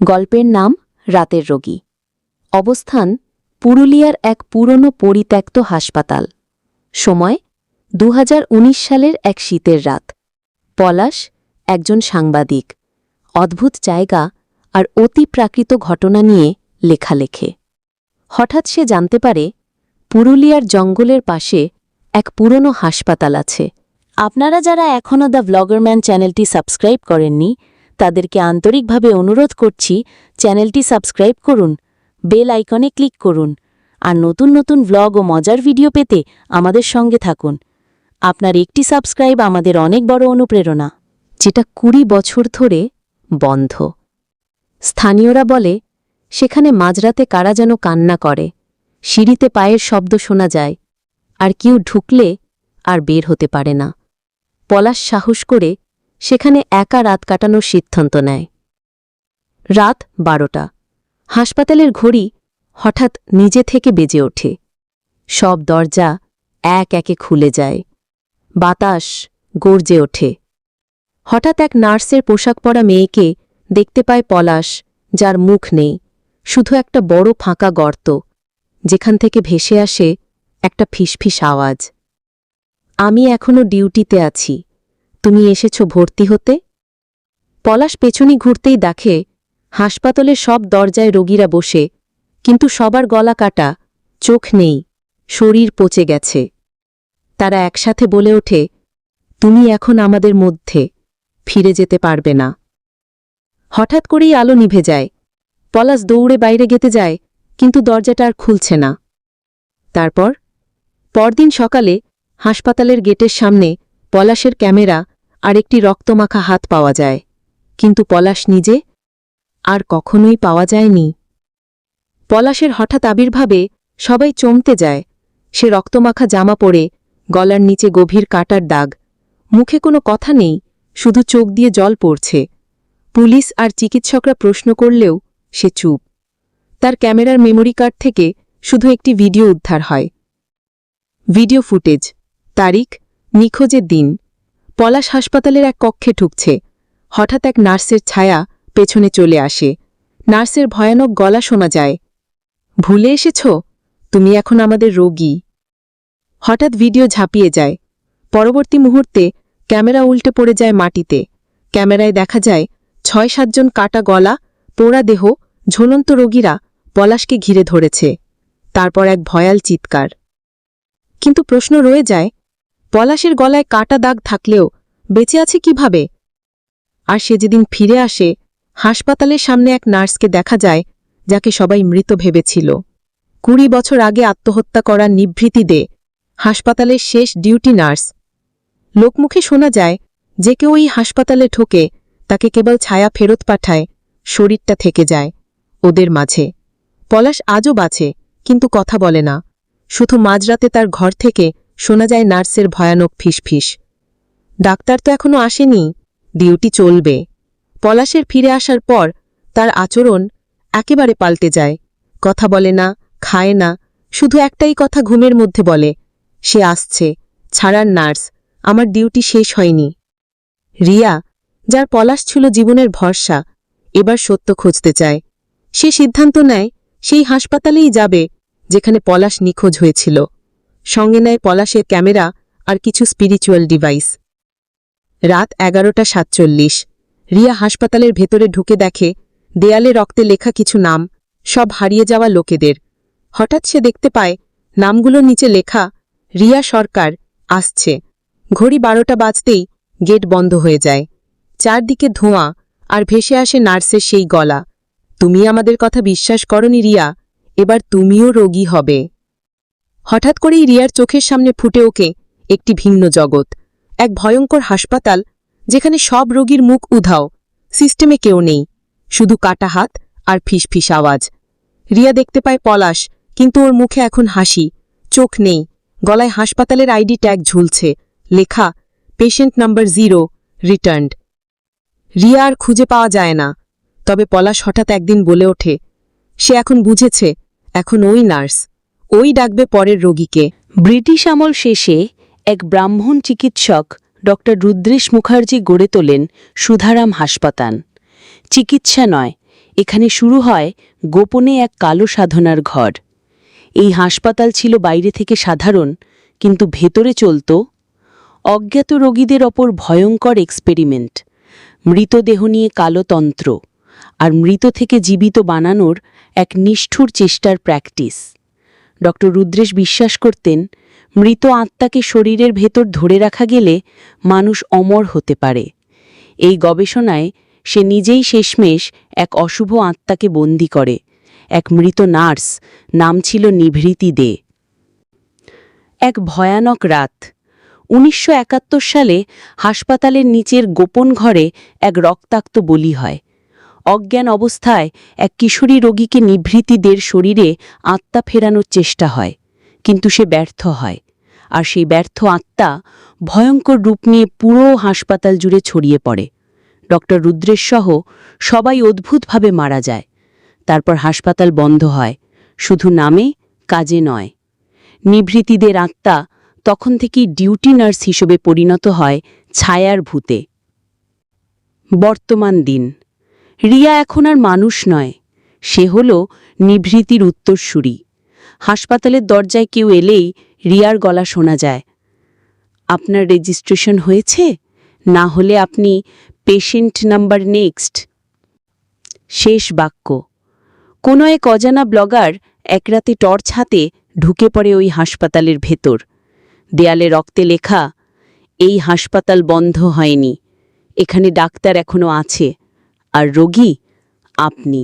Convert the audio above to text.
গল্পের নাম রাতের রোগী। অবস্থান পুরুলিয়ার এক পুরনো পরিত্যক্ত হাসপাতাল। সময় দু হাজার উনিশ সালের এক শীতের রাত। পলাশ একজন সাংবাদিক। অদ্ভুত জায়গা আর অতি প্রাকৃত ঘটনা নিয়ে লেখা লেখে হঠাৎ সে জানতে পারে পুরুলিয়ার জঙ্গলের পাশে এক পুরনো হাসপাতাল আছে। আপনারা যারা এখনও দ্য ব্লগারম্যান চ্যানেলটি সাবস্ক্রাইব করেননি তাদেরকে আন্তরিকভাবে অনুরোধ করছি চ্যানেলটি সাবস্ক্রাইব করুন, বেল আইকনে ক্লিক করুন, আর নতুন নতুন ভ্লগ ও মজার ভিডিও পেতে আমাদের সঙ্গে থাকুন। আপনার একটি সাবস্ক্রাইব আমাদের অনেক বড় অনুপ্রেরণা, যেটা কুড়ি বছর ধরে বন্ধ। স্থানীয়রা বলে, সেখানে মাঝরাতে কারা যেন কান্না করে, সিঁড়িতে পায়ের শব্দ শোনা যায়, আর কেউ ঢুকলে আর বের হতে পারে না। পলাশ সাহস করে সেখানে একা রাত কাটানোর সিদ্ধান্ত নেয়। রাত বারোটা। হাসপাতালের ঘড়ি হঠাৎ নিজে থেকে বেজে ওঠে। সব দরজা এক একে খুলে যায়। বাতাস গর্জে ওঠে। হঠাৎ এক নার্সের পোশাক পরা মেয়েকে দেখতে পায় পলাশ, যার মুখ নেই, শুধু একটা বড় ফাঁকা গর্ত, যেখান থেকে ভেসে আসে একটা ফিসফিস আওয়াজ। আমি এখনও ডিউটিতে আছি। তুমি এসেছ ভর্তি হতে? পলাশ পেছনি ঘুরতেই দেখে, হাসপাতালের সব দরজায় রোগীরা বসে, কিন্তু সবার গলা কাটা, চোখ নেই, শরীর পচে গেছে। তারা একসাথে বলে ওঠে, তুমি এখন আমাদের মধ্যে, ফিরে যেতে পারবে না। হঠাৎ করেই আলো নিভে যায়। পলাশ দৌড়ে বাইরে গেতে যায়, কিন্তু দরজাটা আর খুলছে না। তারপর, পরদিন সকালে হাসপাতালের গেটের সামনে পলাশের ক্যামেরা আর একটি রক্তমাখা হাত পাওয়া যায়। কিন্তু পলাশ নিজে আর কখনোই পাওয়া যায়নি। পলাশের হঠাৎ আবির্ভাবে সবাই চমতে যায়। সে রক্তমাখা জামা পরে গলার নিচে গভীর কাটার দাগ। মুখে কোনো কথা নেই, শুধু চোখ দিয়ে জল পড়ছে। পুলিশ আর চিকিৎসকরা প্রশ্ন করলেও সে চুপ। তার ক্যামেরার মেমোরি কার্ড থেকে শুধু একটি ভিডিও উদ্ধার হয়। ভিডিও ফুটেজ, তারিখ নিখোঁজের দিন। পলাশ হাসপাতালের এক কক্ষে ঢুকছে। হঠাৎ এক নার্সের ছায়া পেছনে চলে আসে। নার্সের ভয়ানক গলা শোনা যায়। ভুলে এসেছ? তুমি এখন আমাদের রোগী। হঠাৎ ভিডিও ঝাঁপিয়ে যায়। পরবর্তী মুহূর্তে ক্যামেরা উল্টে পড়ে যায় মাটিতে। ক্যামেরায় দেখা যায়, ছয় সাতজন কাটা গলা, পোড়া দেহ, ঝুলন্ত রোগীরা পলাশকে ঘিরে ধরেছে। তারপর এক ভয়াল চিৎকার। কিন্তু প্রশ্ন রয়ে যায় পলাশের গলায় কাটা দাগ থাকলেও বেঁচে আছে কীভাবে? আর সে যেদিন ফিরে আসে, হাসপাতালের সামনে এক নার্সকে দেখা যায়, যাকে সবাই মৃত ভেবেছিল। কুড়ি বছর আগে আত্মহত্যা করার নিভৃতি দে, হাসপাতালের শেষ ডিউটি নার্স। লোকমুখে শোনা যায়, যে কেউ এই হাসপাতালে ঠোকে তাকে কেবল ছায়া ফেরত পাঠায়, শরীরটা থেকে যায়, ওদের মাঝে। পলাশ আজও বাঁচে, কিন্তু কথা বলে না। শুধু মাঝরাতে তার ঘর থেকে শোনা যায় নার্সের ভয়ানক ফিসফিস। ডাক্তার তো এখনও আসেনি। ডিউটি চলবে। পলাশের ফিরে আসার পর তার আচরণ একেবারে পাল্টে যায়। কথা বলে না, খায় না, শুধু একটাই কথা ঘুমের মধ্যে বলে, সে আসছে। ছাড়ার নার্স। আমার ডিউটি শেষ হয়নি। রিয়া, যার পলাশ ছিল জীবনের ভরসা, এবার সত্য খুঁজতে চায়। সে সিদ্ধান্ত নেয়, সেই হাসপাতালেই যাবে, যেখানে পলাশ নিখোঁজ হয়েছিল। সঙ্গে নেয় পলাশের ক্যামেরা আর কিছু স্পিরিচুয়াল ডিভাইস রাত এগারোটা সাতচল্লিশ। রিয়া হাসপাতালের ভেতরে ঢুকে দেখে দেয়ালে রক্তে লেখা কিছু নাম, সব হারিয়ে যাওয়া লোকেদের। হঠাৎ সে দেখতে পায়, নামগুলোর নিচে লেখা, রিয়া সরকার, আসছে। ঘড়ি বারোটা বাজতেই গেট বন্ধ হয়ে যায়। চারদিকে ধোঁয়া আর ভেসে আসে নার্সের সেই গলা। তুমি আমাদের কথা বিশ্বাস করনি রিয়া, এবার তুমিও রোগী হবে। হঠাৎ করেই রিয়ার চোখের সামনে ফুটে ওকে একটি ভিন্ন জগৎ, এক ভয়ঙ্কর হাসপাতাল যেখানে সব রোগীর মুখ উধাও, সিস্টেমে কেউ নেই, শুধু কাটা হাত আর ফিসফিস আওয়াজ। রিয়া দেখতে পায় পলাশ, কিন্তু ওর মুখে এখন হাসি, চোখ নেই, গলায় হাসপাতালের আইডি ট্যাগ ঝুলছে, লেখা, patient number zero, returned. Riya আর খুঁজে পাওয়া যায় না, তবে পলাশ হঠাৎ একদিন বলে ওঠে, সে এখন বুঝেছে, এখন ওই নার্স। ওই ডাকবে পরের রোগীকে। ব্রিটিশ আমল শেষে এক ব্রাহ্মণ চিকিৎসক ড রুদ্রেশ মুখার্জি গড়ে তোলেন সুধারাম হাসপাতাল। চিকিৎসা নয়, এখানে শুরু হয় গোপনে এক কালো সাধনার ঘর। এই হাসপাতাল ছিল বাইরে থেকে সাধারণ, কিন্তু ভেতরে চলত অজ্ঞাত রোগীদের ওপর ভয়ঙ্কর এক্সপেরিমেন্ট। মৃতদেহ নিয়ে কালো তন্ত্র, আর মৃত থেকে জীবিত বানানোর এক নিষ্ঠুর চেষ্টার প্র্যাকটিস। ড রুদ্রেশ বিশ্বাস করতেন, মৃত আত্মাকে শরীরের ভেতর ধরে রাখা গেলে মানুষ অমর হতে পারে। এই গবেষণায় সে নিজেই শেষমেশ এক অশুভ আত্মাকে বন্দি করে, এক মৃত নার্স, নাম ছিল নিভৃতি দে। এক ভয়ানক রাত। উনিশশো একাত্তর সালে হাসপাতালের নিচের গোপন ঘরে এক রক্তাক্ত বলি হয়। অজ্ঞান অবস্থায় এক কিশোরী রোগীকে নিভৃতিদের শরীরে আত্মা ফেরানোর চেষ্টা হয়, কিন্তু সে ব্যর্থ হয়। আর সেই ব্যর্থ আত্মা ভয়ঙ্কর রূপ নিয়ে পুরো হাসপাতাল জুড়ে ছড়িয়ে পড়ে। ডক্টর রুদ্রেশ সহ সবাই অদ্ভুতভাবে মারা যায়। তারপর হাসপাতাল বন্ধ হয়, শুধু নামে, কাজে নয়। নিভৃতিদের আত্মা তখন থেকেই ডিউটি নার্স হিসেবে পরিণত হয় ছায়ার ভূতে। বর্তমান দিন। রিয়া এখন আর মানুষ নয়। সে হল নিভৃতির উত্তরসূরি। হাসপাতালের দরজায় কেউ এলেই রিয়ার গলা শোনা যায়। আপনার রেজিস্ট্রেশন হয়েছে? না হলে আপনি পেশেন্ট নাম্বার নেক্সট। শেষ বাক্য। কোনো এক অজানা ব্লগার এক রাতে টর্চ হাতে ঢুকে পড়ে ওই হাসপাতালের ভেতর। দেয়ালে রক্তে লেখা, এই হাসপাতাল বন্ধ হয়নি। এখানে ডাক্তার এখনও আছে। আর রোগী আপনি।